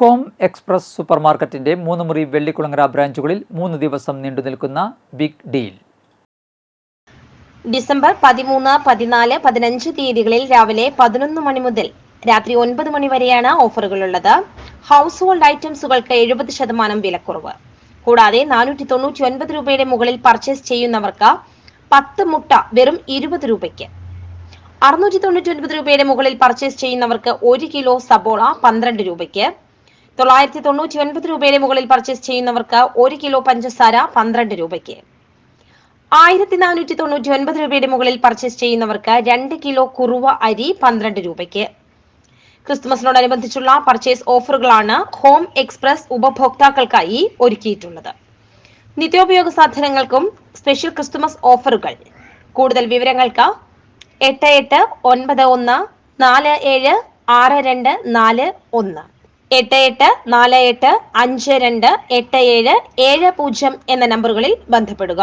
Home express സൂപ്പർമാർക്കറ്റിന്റെ മൂന്ന് മുറി വെള്ളിക്കുളങ്ങര ബ്രാഞ്ചുകളിൽ മൂന്ന് ദിവസം നീണ്ടുനിൽക്കുന്ന ബിഗ് ഡീൽ. ഡിസംബർ പതിമൂന്ന് പതിനാല് പതിനഞ്ച് തീയതികളിൽ രാവിലെ പതിനൊന്ന് മണി മുതൽ രാത്രി ഒൻപത് മണി വരെയാണ് ഓഫറുകളുള്ളത്. ഹൗസ് ഹോൾഡ് ഐറ്റംസുകൾക്ക് എഴുപത് ശതമാനം വിലക്കുറവ്. കൂടാതെ നാനൂറ്റി തൊണ്ണൂറ്റി ഒൻപത് രൂപയുടെ മുകളിൽ പർച്ചേസ് ചെയ്യുന്നവർക്ക് പത്ത് മുട്ട വെറും ഇരുപത് രൂപയ്ക്ക്. അറുന്നൂറ്റി തൊണ്ണൂറ്റി ഒൻപത് രൂപയുടെ മുകളിൽ പർച്ചേസ് ചെയ്യുന്നവർക്ക് ഒരു കിലോ സബോള പന്ത്രണ്ട് രൂപയ്ക്ക്. തൊള്ളായിരത്തി തൊണ്ണൂറ്റി ഒൻപത് രൂപയുടെ മുകളിൽ പർച്ചേസ് ചെയ്യുന്നവർക്ക് ഒരു കിലോ പഞ്ചസാര പന്ത്രണ്ട് രൂപയ്ക്ക്. ആയിരത്തി നാനൂറ്റി തൊണ്ണൂറ്റി ഒൻപത് രൂപയുടെ മുകളിൽ പർച്ചേസ് ചെയ്യുന്നവർക്ക് രണ്ട് കിലോ കുറുവ അരി പന്ത്രണ്ട് രൂപയ്ക്ക്. ക്രിസ്തുമസിനോടനുബന്ധിച്ചുള്ള പർച്ചേസ് ഓഫറുകളാണ് ഹോം എക്സ്പ്രസ് ഉപഭോക്താക്കൾക്കായി ഒരുക്കിയിട്ടുള്ളത്. നിത്യോപയോഗ സാധനങ്ങൾക്കും സ്പെഷ്യൽ ക്രിസ്തുമസ് ഓഫറുകൾ കൂടുതൽ വിവരങ്ങൾക്ക് എട്ട് എട്ട് ഒൻപത് ഒന്ന് നാല് ഏഴ് ആറ് രണ്ട് നാല് ഒന്ന്. എട്ട് എട്ട് നാല് എട്ട് അഞ്ച് രണ്ട് എട്ട് ഏഴ് ഏഴ് പൂജ്യം എന്ന നമ്പറുകളിൽ ബന്ധപ്പെടുക.